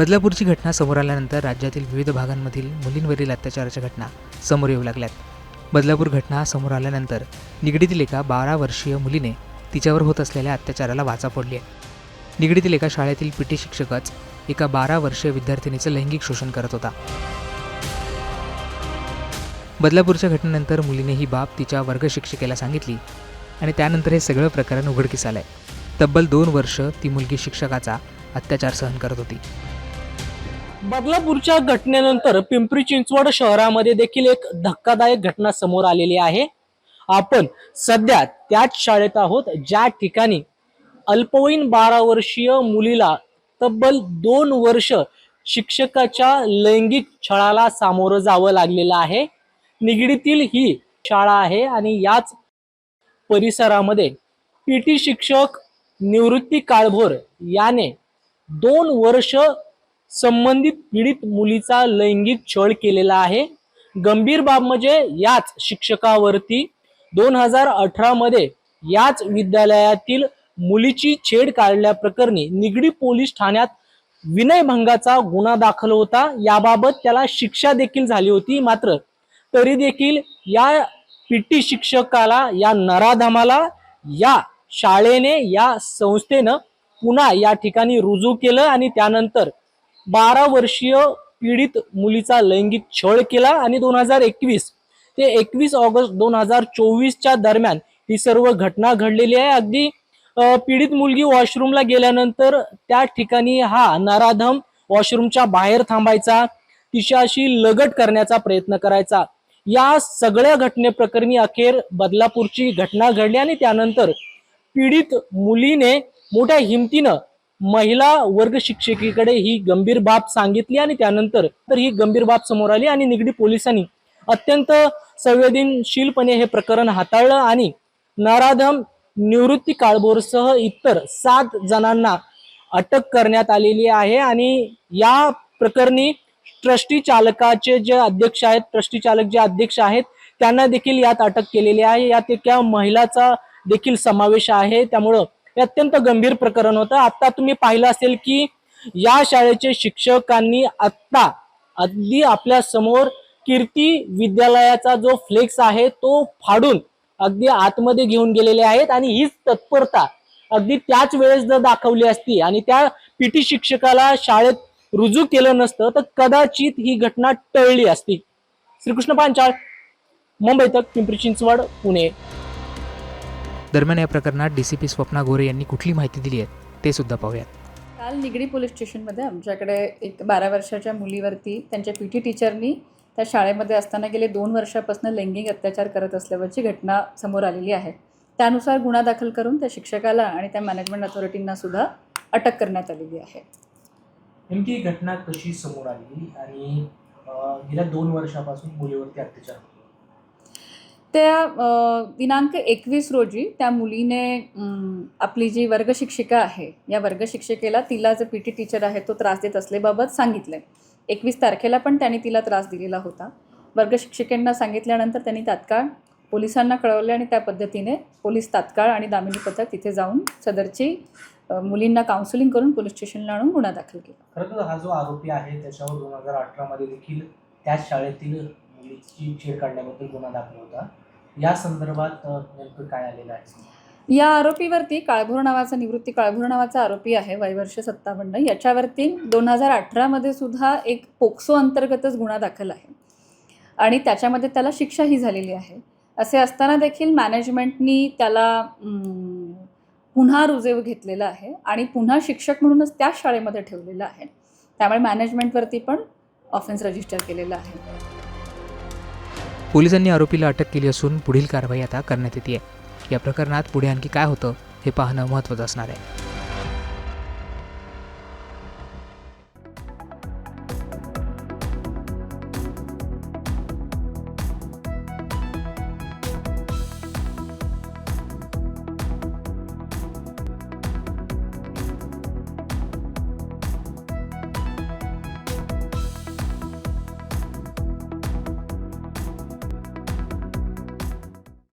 बदलापूरची घटना समोर आल्यानंतर राज्यातील विविध भागांमधील मुलींवरील अत्याचाराच्या घटना समोर येऊ लागल्यात. बदलापूर घटना समोर आल्यानंतर निगडीतील एका बारा वर्षीय मुलीने तिच्यावर होत असलेल्या अत्याचाराला वाचा फोडली आहे. निगडीतील एका शाळेतील पी टी शिक्षकच एका बारा वर्षीय विद्यार्थिनीचं लैंगिक शोषण करत होता. बदलापूरच्या घटनेनंतर मुलीने ही बाब तिच्या वर्गशिक्षिकेला सांगितली आणि त्यानंतर हे सगळं प्रकरण उघडकीस आलंय. तब्बल दोन वर्ष ती मुलगी शिक्षकाचा अत्याचार सहन करत होती. बदलापूरच्या घटनेनंतर पिंपरी चिंचवड शहरामध्ये देखील एक धक्कादायक घटना समोर आलेली आहे. आपण सध्या त्याच शाळेत आहोत ज्या ठिकाणी अल्पवयीन बारा वर्षीय मुलीला तब्बल दोन वर्ष शिक्षकाच्या लैंगिक छळाला सामोरं जावं लागलेलं आहे. निगडीतील ही शाळा आहे आणि याच परिसरामध्ये पी टी शिक्षक निवृत्ती काळभोर याने दोन वर्ष संबंधित पीडित मुलीचा लैंगिक छळ केलेला आहे. गंभीर बाब म्हणजे याच शिक्षकावरती दोन हजार अठरा मध्ये याच विद्यालयातील मुलीची छेड काढल्याप्रकरणी निगडी पोलीस ठाण्यात विनयभंगाचा गुन्हा दाखल होता. याबाबत त्याला शिक्षा देखील झाली होती. मात्र तरी देखील या पीटी शिक्षकाला या नराधमाला या शाळेने या संस्थेनं पुन्हा या ठिकाणी रुजू केलं आणि त्यानंतर बारा वर्षीय पीडित मुलीचा लैंगिक छळ केला आणि दोन हजार एकवीस ते एकवीस ऑगस्ट दोन हजार चोवीसच्या दरम्यान ही सर्व घटना घडलेली आहे. अगदी पीडित मुलगी वॉशरूमला गेल्यानंतर त्या ठिकाणी हा नराधम वॉशरूमच्या बाहेर थांबायचा तिच्याशी लगट करण्याचा प्रयत्न करायचा. या सगळ्या घटनेप्रकरणी अखेर बदलापूरची घटना घडली आणि त्यानंतर पीडित मुलीने मोठ्या हिमतीनं महिला वर्ग शिक्षिकेकडे ही गंभीर बाब सांगितली आणि त्यानंतर तर ही गंभीर बाब समोर आली आणि निगडी पोलिसांनी अत्यंत संवेदनशीलपणे हे प्रकरण हाताळलं आणि नराधम निवृत्ती काळभोरसह इतर सात जणांना अटक करण्यात आलेली आहे आणि या प्रकरणी ट्रस्टी चालकाचे जे अध्यक्ष आहेत ट्रस्टी चालक जे अध्यक्ष आहेत त्यांना देखील यात अटक केलेली आहे. यात एका महिलाचा देखील समावेश आहे. त्यामुळं हे अत्यंत गंभीर प्रकरण होतं. आता तुम्ही पाहिलं असेल की या शाळेचे शिक्षकांनी आत्ता अगदी आपल्यासमोर कीर्ती विद्यालयाचा जो फ्लेक्स आहे तो फाडून अगदी आतमध्ये घेऊन गेलेले आहेत आणि हीच तत्परता अगदी त्याच वेळेस जर दाखवली असती आणि त्या पीटी शिक्षकाला शाळेत रुजू केलं नसतं तर कदाचित ही घटना टळली असती. श्रीकृष्ण पांचाळ मुंबई तक पिंपरी चिंचवड पुणे. दरम्यान या प्रकरणात D C P Swapna Gore यांनी कुठली माहिती दिली आहे ते सुद्धा पाहूयात. काल निगडी पोलीस स्टेशनमध्ये आमच्याकडे एक बारा वर्षाच्या मुलीवरती त्यांच्या पी टी टीचरनी त्या शाळेमध्ये असताना गेले दोन वर्षापासून लैंगिक अत्याचार करत असल्यावरची घटना समोर आलेली आहे. त्यानुसार गुन्हा दाखल करून त्या शिक्षकाला आणि त्या मॅनेजमेंट अथॉरिटींना सुद्धा अटक करण्यात आलेली आहे. नेमकी ही घटना कशी समोर आली आणि गेल्या दोन वर्षापासून मुलीवरती अत्याचार होतो त्या दिनांक एकवीस रोजी त्या मुलीने आपली जी वर्गशिक्षिका आहे या वर्गशिक्षिकेला तिला जो पी टी टीचर आहे तो त्रास देत असल्याबाबत सांगितलं एकवीस तारखेला पण त्यांनी तिला त्रास दिलेला होता. वर्गशिक्षिकेंना सांगितल्यानंतर त्यांनी तात्काळ पोलिसांना कळवले आणि त्या पद्धतीने पोलीस तात्काळ आणि दामिनी पथक तिथे जाऊन सदरची मुलींना काउन्सिलिंग करून पोलीस स्टेशनला आणून गुन्हा दाखल केला. खरं तर हा जो आरोपी आहे त्याच्यावर दोन हजार अठरामध्ये देखील त्याच शाळेतील मुलीची छेड गुन्हा दाखल होता. या संदर्भात नेमकं काय आलेलं आहे? या आरोपीवरती काळभोर नावाचा निवृत्ती काळभोर नावाचा आरोपी आहे वयवर्ष सत्तावन्न. याच्यावरती दोन हजार अठरामध्ये सुद्धा एक पोक्सो अंतर्गतच गुन्हा दाखल आहे. आणि त्याच्यामध्ये त्याला शिक्षाही झालेली आहे. असे असताना देखील मॅनेजमेंटनी त्याला पुन्हा रुजेव घेतलेला आहे आणि पुन्हा शिक्षक म्हणूनच त्याच शाळेमध्ये ठेवलेलं आहे. त्यामुळे मॅनेजमेंटवरती पण ऑफेन्स रजिस्टर केलेलं आहे. पोलिसांनी आरोपीला अटक केली असून पुढील कारवाई आता करण्यात येते. या प्रकरणात पुढे आणखी काय होतं हे पाहणं महत्त्वाचं असणार आहे.